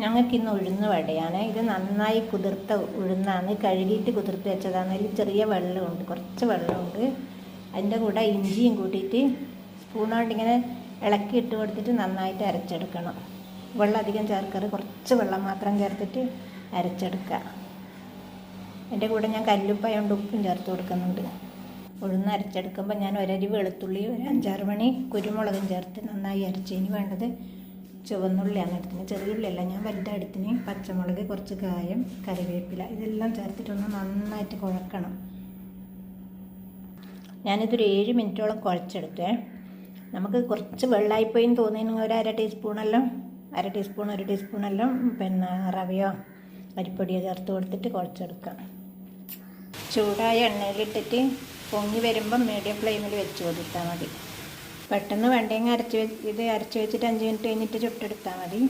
ഞങ്ങൾക്ക് ഇന്ന് ഉഴുന്ന് വടയാണ്. ഇത് നന്നായി കുതിർത്ത ഉഴുന്നാണ്. കഴുകിയിട്ട് കുതിർത്ത് വെച്ചതാണ്. അതിൽ ചെറിയ വെള്ളമുണ്ട്. കുറച്ച് വെള്ളമുണ്ട്. അതിന്റെ കൂടെ ഇഞ്ചിയും കൂട്ടിയിട്ട് സ്പൂൺ കൊണ്ട് ഇങ്ങനെ ഇളക്കി ഇട്ട് കൊടുത്തിട്ട് നന്നായിട്ട് അരച്ചെടുക്കണം. വെള്ളം അധികം ചേർക്കരുത്. കുറച്ച് വെള്ളം മാത്രം ചേർത്തിട്ട് അരച്ചെടുക്കുക. അതിന്റെ കൂടെ ഞാൻ കല്ലുപ്പായോണ്ട് ഉപ്പും ചേർത്ത് കൊടുക്കുന്നുണ്ട്. ഉഴുന്ന് അരച്ചെടുക്കുമ്പോൾ ഞാൻ ഒരരി വെളുത്തുള്ളി ഒരു അഞ്ചാറ് മണി കുരുമുളകും ചേർത്ത് നന്നായി അരച്ച്. ഇനി വേണ്ടത് ചുവന്നുള്ളിയാണ് ചെറിയുള്ളി ചെറിയുള്ളിയല്ല ഞാൻ വലുതാ എടുത്തിന്. പച്ചമുളക് കുറച്ച് കായം കറിവേപ്പില ഇതെല്ലാം ചേർത്തിട്ടൊന്ന് നന്നായിട്ട് കുഴക്കണം. ഞാനിതൊരു ഏഴ് മിനിറ്റോളം കുഴച്ചെടുത്തേ. നമുക്ക് കുറച്ച് വെള്ളമായിപ്പോയി എന്ന് തോന്നിയെങ്കിൽ ഒരു അര ടീസ്പൂണെല്ലാം അര ടീസ്പൂൺ ഒരു ടീസ്പൂണെല്ലാം പിന്നെ റവയോ അരിപ്പൊടിയോ ചേർത്ത് കൊടുത്തിട്ട് കുഴച്ചെടുക്കാം. ചൂടായ എണ്ണയിലിട്ടിട്ട് പൊങ്ങി വരുമ്പം മീഡിയം ഫ്ലെയിമിൽ വെച്ച് കൊടുത്താൽ മതി. പെട്ടെന്ന് വെണ്ടയങ്ങ അരച്ച് ഇത് അരച്ച് വെച്ചിട്ട് അഞ്ച് മിനിറ്റ് കഴിഞ്ഞിട്ട് ചുട്ടെടുത്താൽ മതി.